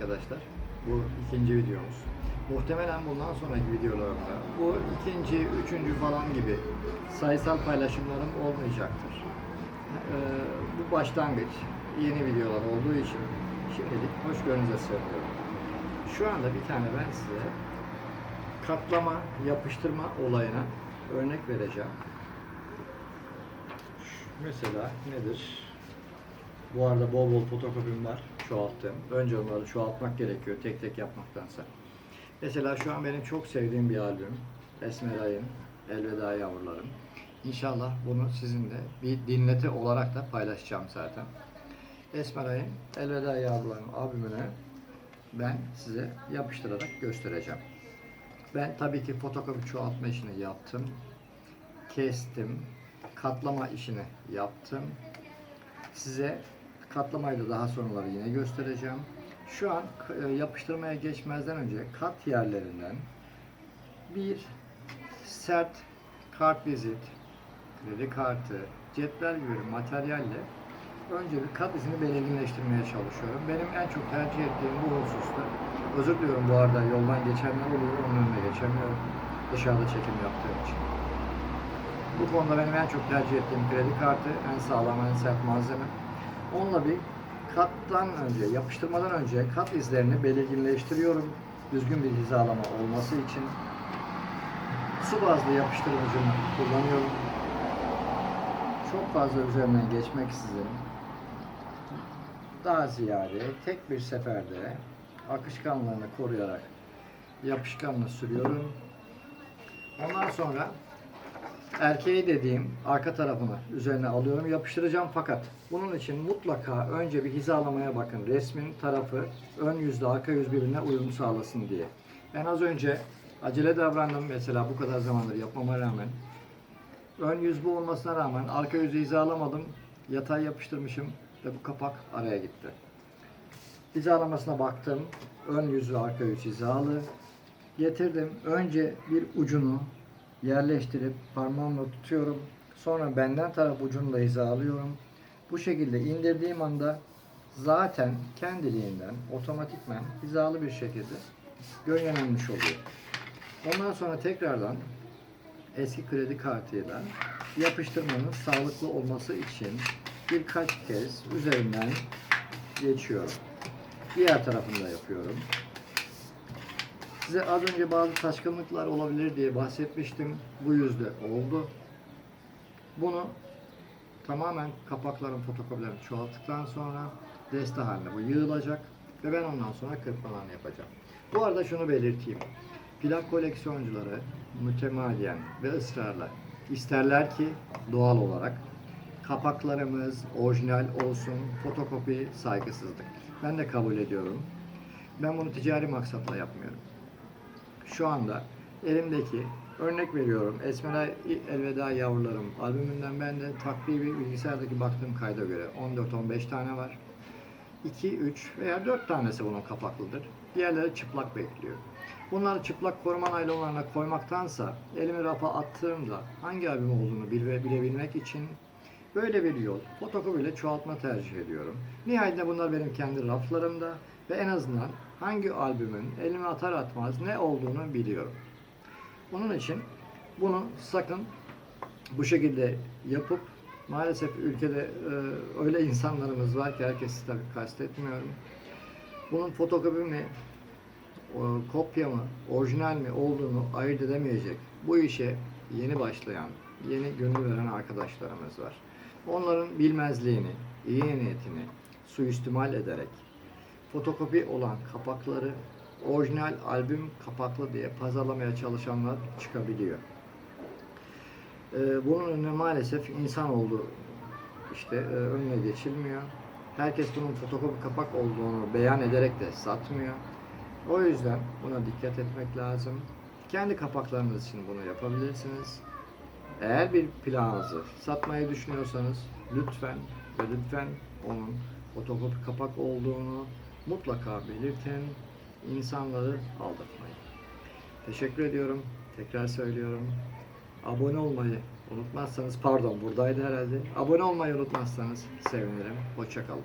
arkadaşlar. Bu ikinci videomuz. Muhtemelen bundan sonraki videolarımda bu ikinci, üçüncü falan gibi sayısal paylaşımlarım olmayacaktır. Ee, bu başlangıç yeni videolar olduğu için şimdilik hoşgörünüze sığınıyorum. Şu anda bir tane ben size katlama, yapıştırma olayına örnek vereceğim. Mesela nedir? Bu arada bol bol fotokopim var çoğalttım. Önce onları çoğaltmak gerekiyor tek tek yapmaktansa. Mesela şu an benim çok sevdiğim bir albüm. Esmeray'ın Elveda Yavrularım. İnşallah bunu sizinle bir dinleti olarak da paylaşacağım zaten. Esmeray'ın Elveda Yavrularım albümüne ben size yapıştırarak göstereceğim. Ben tabii ki fotokopi çoğaltma işini yaptım. Kestim. Katlama işini yaptım. Size katlamayı da daha sonraları yine göstereceğim. Şu an e, yapıştırmaya geçmezden önce kat yerlerinden bir sert kartvizit, kredi kartı, cetvel gibi materyalle önce bir kat izini belirginleştirmeye çalışıyorum. Benim en çok tercih ettiğim bu hususta, özür diliyorum bu arada yoldan geçenler oluyor, onun önüne geçemiyorum dışarıda çekim yaptığım için. Bu konuda benim en çok tercih ettiğim kredi kartı, en sağlam, en sert malzeme. Onunla bir kattan önce, yapıştırmadan önce kat izlerini belirginleştiriyorum. Düzgün bir hizalama olması için. Su bazlı yapıştırıcımı kullanıyorum. Çok fazla üzerinden geçmeksizin daha ziyade tek bir seferde akışkanlığını koruyarak yapışkanla sürüyorum. Ondan sonra erkeği dediğim arka tarafını üzerine alıyorum yapıştıracağım fakat bunun için mutlaka önce bir hizalamaya bakın. Resmin tarafı ön yüzle arka yüz birbirine uyum sağlasın diye. Ben az önce acele davrandım mesela bu kadar zamandır yapmama rağmen. Ön yüz bu olmasına rağmen arka yüzü hizalamadım. Yatay yapıştırmışım ve bu kapak araya gitti. Hizalamasına baktım. Ön yüz arka yüz hizalı. Getirdim. Önce bir ucunu yerleştirip parmağımla tutuyorum. Sonra benden taraf ucunu da hizalıyorum. Bu şekilde indirdiğim anda zaten kendiliğinden otomatikmen hizalı bir şekilde gölgelenmiş oluyor. Ondan sonra tekrardan eski kredi kartıyla yapıştırmanın sağlıklı olması için birkaç kez üzerinden geçiyorum. Diğer tarafını da yapıyorum. Size az önce bazı taşkınlıklar olabilir diye bahsetmiştim. Bu yüzde oldu. Bunu tamamen kapakların fotokopilerini çoğalttıktan sonra deste haline bu yığılacak ve ben ondan sonra kırpmalarını yapacağım. Bu arada şunu belirteyim. Plak koleksiyoncuları mütemadiyen ve ısrarla isterler ki doğal olarak kapaklarımız orijinal olsun, fotokopi saygısızlık. Ben de kabul ediyorum. Ben bunu ticari maksatla yapmıyorum. Şu anda elimdeki örnek veriyorum Esmeray Elveda Yavrularım albümünden ben de takribi bilgisayardaki baktığım kayda göre 14-15 tane var. 2, 3 veya 4 tanesi bunun kapaklıdır. Diğerleri çıplak bekliyor. Bunları çıplak koruma naylonlarına koymaktansa elimi rafa attığımda hangi albüm olduğunu bile, bilebilmek için böyle bir yol fotokopiyle çoğaltma tercih ediyorum. Nihayetinde bunlar benim kendi raflarımda ve en azından hangi albümün elime atar atmaz ne olduğunu biliyorum. Bunun için bunu sakın bu şekilde yapıp maalesef ülkede e, öyle insanlarımız var ki herkesi tabii kastetmiyorum. Bunun fotokopi mi, o, kopya mı, orijinal mi olduğunu ayırt edemeyecek. Bu işe yeni başlayan, yeni gönül veren arkadaşlarımız var. Onların bilmezliğini, iyi niyetini suistimal ederek fotokopi olan kapakları orijinal albüm kapaklı diye pazarlamaya çalışanlar çıkabiliyor. Ee, bunun önüne maalesef insan oldu işte e, önüne geçilmiyor. Herkes bunun fotokopi kapak olduğunu beyan ederek de satmıyor. O yüzden buna dikkat etmek lazım. Kendi kapaklarınız için bunu yapabilirsiniz. Eğer bir planınızı satmayı düşünüyorsanız lütfen ve lütfen onun fotokopi kapak olduğunu mutlaka belirtin. İnsanları aldatmayın. Teşekkür ediyorum. Tekrar söylüyorum. Abone olmayı unutmazsanız, pardon buradaydı herhalde. Abone olmayı unutmazsanız sevinirim. Hoşçakalın.